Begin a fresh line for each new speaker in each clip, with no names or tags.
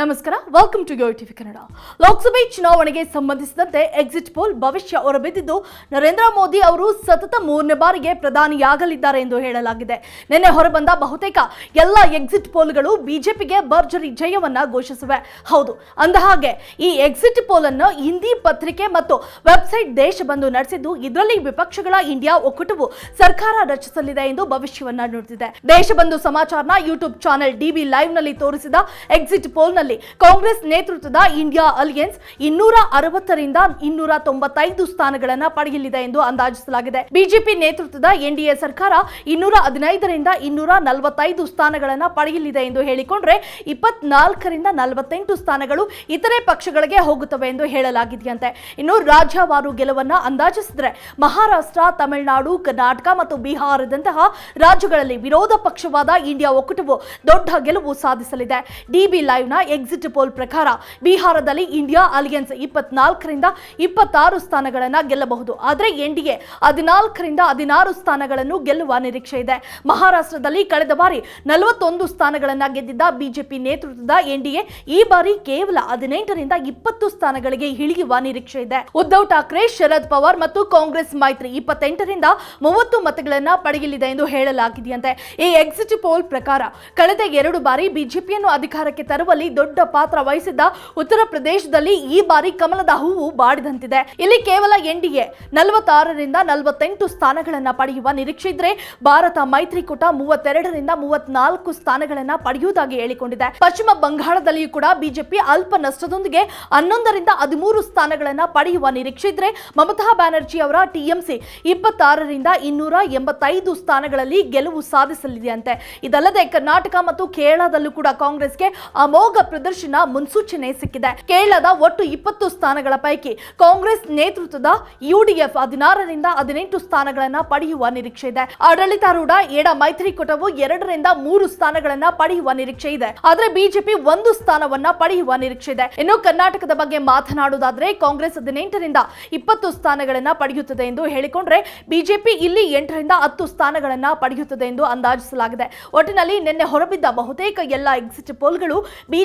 ನಮಸ್ಕಾರ welcome to TV Kannada ಲೋಕಸಭೆ ಚುನಾವಣೆಗೆ ಸಂಬಂಧಿಸಿದಂತೆ ಎಕ್ಸಿಟ್ ಪೋಲ್ ಭವಿಷ್ಯ ಹೊರಬಿದ್ದಿದ್ದು, ನರೇಂದ್ರ ಮೋದಿ ಅವರು ಸತತ ಮೂರನೇ ಬಾರಿಗೆ ಪ್ರಧಾನಿಯಾಗಲಿದ್ದಾರೆ ಎಂದು ಹೇಳಲಾಗಿದೆ. ನಿನ್ನೆ ಹೊರಬಂದ ಬಹುತೇಕ ಎಲ್ಲ ಎಕ್ಸಿಟ್ ಪೋಲ್ಗಳು ಬಿಜೆಪಿಗೆ ಭರ್ಜರಿ ಜಯವನ್ನ ಘೋಷಿಸಿವೆ. ಹೌದು, ಅಂದಹಾಗೆ ಈ ಎಕ್ಸಿಟ್ ಪೋಲ್ ಅನ್ನು ಹಿಂದಿ ಪತ್ರಿಕೆ ಮತ್ತು ವೆಬ್ಸೈಟ್ ದೇಶ ಬಂದು ನಡೆಸಿದ್ದು, ಇದರಲ್ಲಿ ವಿಪಕ್ಷಗಳ ಇಂಡಿಯಾ ಒಕ್ಕೂಟವು ಸರ್ಕಾರ ರಚಿಸಲಿದೆ ಎಂದು ಭವಿಷ್ಯವನ್ನ ನುಡಿದಿದೆ. ದೇಶಬಂಧು ಸಮಾಚಾರನ ಯೂಟ್ಯೂಬ್ ಚಾನೆಲ್ ಡಿಬಿ ಲೈವ್ನಲ್ಲಿ ತೋರಿಸಿದ ಎಕ್ಸಿಟ್ ಪೋಲ್ ಕಾಂಗ್ರೆಸ್ ನೇತೃತ್ವದ ಇಂಡಿಯಾ ಅಲಿಯನ್ಸ್ ಇನ್ನೂರ ಅರವತ್ತರಿಂದ ಇನ್ನೂರ ತೊಂಬತ್ತೈದು ಸ್ಥಾನಗಳನ್ನು ಪಡೆಯಲಿದೆ ಎಂದು ಅಂದಾಜಿಸಲಾಗಿದೆ. ಬಿಜೆಪಿ ನೇತೃತ್ವದ ಎನ್ಡಿಎ ಸರ್ಕಾರ ಇನ್ನೂರ ಹದಿನೈದರಿಂದ ಇನ್ನೂರ ನಲವತ್ತೈದು ಸ್ಥಾನಗಳನ್ನು ಪಡೆಯಲಿದೆ ಎಂದು ಹೇಳಿಕೊಂಡ್ರೆ ಇಪ್ಪತ್ನಾಲ್ಕರಿಂದ ನಲವತ್ತೆಂಟು ಸ್ಥಾನಗಳು ಇತರೆ ಪಕ್ಷಗಳಿಗೆ ಹೋಗುತ್ತವೆ ಎಂದು ಹೇಳಲಾಗಿದೆಯಂತೆ. ಇನ್ನು ರಾಜ್ಯವಾರು ಗೆಲುವನ್ನ ಅಂದಾಜಿಸಿದ್ರೆ ಮಹಾರಾಷ್ಟ್ರ, ತಮಿಳುನಾಡು, ಕರ್ನಾಟಕ ಮತ್ತು ಬಿಹಾರದಂತಹ ರಾಜ್ಯಗಳಲ್ಲಿ ವಿರೋಧ ಪಕ್ಷವಾದ ಇಂಡಿಯಾ ಒಕ್ಕೂಟವು ದೊಡ್ಡ ಗೆಲುವು ಸಾಧಿಸಲಿದೆ. ಡಿಬಿ ಲೈವ್ನ ಎಕ್ಸಿಟ್ ಪೋಲ್ ಪ್ರಕಾರ ಬಿಹಾರದಲ್ಲಿ ಇಂಡಿಯಾ ಅಲಿಯನ್ಸ್ ಇಪ್ಪತ್ನಾಲ್ಕರಿಂದ ಇಪ್ಪತ್ತಾರು ಸ್ಥಾನಗಳನ್ನು ಗೆಲ್ಲಬಹುದು. ಆದರೆ ಎನ್ಡಿಎ ಹದಿನಾಲ್ಕರಿಂದ ಹದಿನಾರು ಸ್ಥಾನಗಳನ್ನು ಗೆಲ್ಲುವ ನಿರೀಕ್ಷೆ ಇದೆ. ಮಹಾರಾಷ್ಟ್ರದಲ್ಲಿ ಕಳೆದ ಬಾರಿ ನಲವತ್ತೊಂದು ಸ್ಥಾನಗಳನ್ನು ಗೆದ್ದಿದ್ದ ಬಿಜೆಪಿ ನೇತೃತ್ವದ ಎನ್ಡಿಎ ಈ ಬಾರಿ ಕೇವಲ ಹದಿನೆಂಟರಿಂದ ಇಪ್ಪತ್ತು ಸ್ಥಾನಗಳಿಗೆ ಇಳಿಯುವ ನಿರೀಕ್ಷೆ ಇದೆ. ಉದ್ಧವ್ ಠಾಕ್ರೆ, ಶರದ್ ಪವಾರ್ ಮತ್ತು ಕಾಂಗ್ರೆಸ್ ಮೈತ್ರಿ ಇಪ್ಪತ್ತೆಂಟರಿಂದ ಮೂವತ್ತು ಮತಗಳನ್ನು ಪಡೆಯಲಿದೆ ಎಂದು ಹೇಳಲಾಗಿದೆಯಂತೆ. ಈ ಎಕ್ಸಿಟ್ ಪೋಲ್ ಪ್ರಕಾರ ಕಳೆದ ಎರಡು ಬಾರಿ ಬಿಜೆಪಿಯನ್ನು ಅಧಿಕಾರಕ್ಕೆ ತರುವಲ್ಲಿ ದೊಡ್ಡ ಪಾತ್ರ ವಹಿಸಿದ್ದ ಉತ್ತರ ಪ್ರದೇಶದಲ್ಲಿ ಈ ಬಾರಿ ಕಮಲದ ಹೂವು ಬಾಡಿದಂತಿದೆ. ಇಲ್ಲಿ ಕೇವಲ ಎನ್ಡಿಎ ನಲವತ್ತಾರರಿಂದ ನಲವತ್ತೆಂಟು ಸ್ಥಾನಗಳನ್ನ ಪಡೆಯುವ ನಿರೀಕ್ಷೆ ಇದ್ರೆ ಭಾರತ ಮೈತ್ರಿಕೂಟ ಮೂವತ್ತೆರಡರಿಂದ ಮೂವತ್ನಾಲ್ಕು ಸ್ಥಾನಗಳನ್ನ ಪಡೆಯುವುದಾಗಿ ಹೇಳಿಕೊಂಡಿದೆ. ಪಶ್ಚಿಮ ಬಂಗಾಳದಲ್ಲಿಯೂ ಕೂಡ ಬಿಜೆಪಿ ಅಲ್ಪ ನಷ್ಟದೊಂದಿಗೆ ಹನ್ನೊಂದರಿಂದ ಹದಿಮೂರು ಸ್ಥಾನಗಳನ್ನ ಪಡೆಯುವ ನಿರೀಕ್ಷೆ ಇದ್ರೆ ಮಮತಾ ಬ್ಯಾನರ್ಜಿ ಅವರ ಟಿಎಂಸಿ ಇಪ್ಪತ್ತಾರರಿಂದ ಇನ್ನೂರ ಎಂಬತ್ತೈದು ಸ್ಥಾನಗಳಲ್ಲಿ ಗೆಲುವು ಸಾಧಿಸಲಿದೆಯಂತೆ. ಇದಲ್ಲದೆ ಕರ್ನಾಟಕ ಮತ್ತು ಕೇರಳದಲ್ಲೂ ಕೂಡ ಕಾಂಗ್ರೆಸ್ಗೆ ಅಮೋಘ ಪ್ರದರ್ಶನ ಮುನ್ಸೂಚನೆ ಸಿಕ್ಕಿದೆ. ಕೇರಳದ ಒಟ್ಟು ಇಪ್ಪತ್ತು ಸ್ಥಾನಗಳ ಪೈಕಿ ಕಾಂಗ್ರೆಸ್ ನೇತೃತ್ವದ ಯುಡಿಎಫ್ ಹದಿನಾರರಿಂದ ಹದಿನೆಂಟು ಸ್ಥಾನಗಳನ್ನ ಪಡೆಯುವ ನಿರೀಕ್ಷೆ ಇದೆ. ಆಡಳಿತಾರೂಢ ಎಡ ಮೈತ್ರಿಕೂಟವು ಎರಡರಿಂದ ಮೂರು ಸ್ಥಾನಗಳನ್ನ ಪಡೆಯುವ ನಿರೀಕ್ಷೆ ಇದೆ. ಆದರೆ ಬಿಜೆಪಿ ಒಂದು ಸ್ಥಾನವನ್ನ ಪಡೆಯುವ ನಿರೀಕ್ಷೆ ಇದೆ. ಇನ್ನು ಕರ್ನಾಟಕದ ಬಗ್ಗೆ ಮಾತನಾಡುವುದಾದ್ರೆ ಕಾಂಗ್ರೆಸ್ ಹದಿನೆಂಟರಿಂದ ಇಪ್ಪತ್ತು ಸ್ಥಾನಗಳನ್ನ ಪಡೆಯುತ್ತದೆ ಎಂದು ಹೇಳಿಕೊಂಡ್ರೆ ಬಿಜೆಪಿ ಇಲ್ಲಿ ಎಂಟರಿಂದ ಹತ್ತು ಸ್ಥಾನಗಳನ್ನ ಪಡೆಯುತ್ತದೆ ಎಂದು ಅಂದಾಜಿಸಲಾಗಿದೆ. ಒಟ್ಟಿನಲ್ಲಿ ನಿನ್ನೆ ಹೊರಬಿದ್ದ ಬಹುತೇಕ ಎಲ್ಲ ಎಕ್ಸಿಟ್ ಪೋಲ್ಗಳು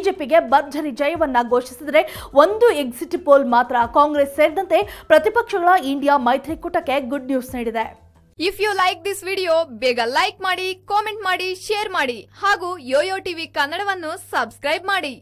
ಬಿಜೆಪಿಗೆ ಭರ್ಜರಿ ಜಯವನ್ನ ಘೋಷಿಸಿದರೆ ಒಂದು ಎಕ್ಸಿಟ್ ಪೋಲ್ ಮಾತ್ರ ಕಾಂಗ್ರೆಸ್ ಸೇರಿದಂತೆ ಪ್ರತಿಪಕ್ಷಗಳ ಇಂಡಿಯಾ ಮೈತ್ರಿಕೂಟಕ್ಕೆ ಗುಡ್ ನ್ಯೂಸ್ ನೀಡಿದೆ.
If you like this video ಬೇಗ ಲೈಕ್ ಮಾಡಿ ಕಾಮೆಂಟ್ ಮಾಡಿ ಶೇರ್ ಮಾಡಿ ಹಾಗೂ ಯೋಯೋ ಟಿವಿ ಕನ್ನಡವನ್ನು ಸಬ್ಸ್ಕ್ರೈಬ್ ಮಾಡಿ.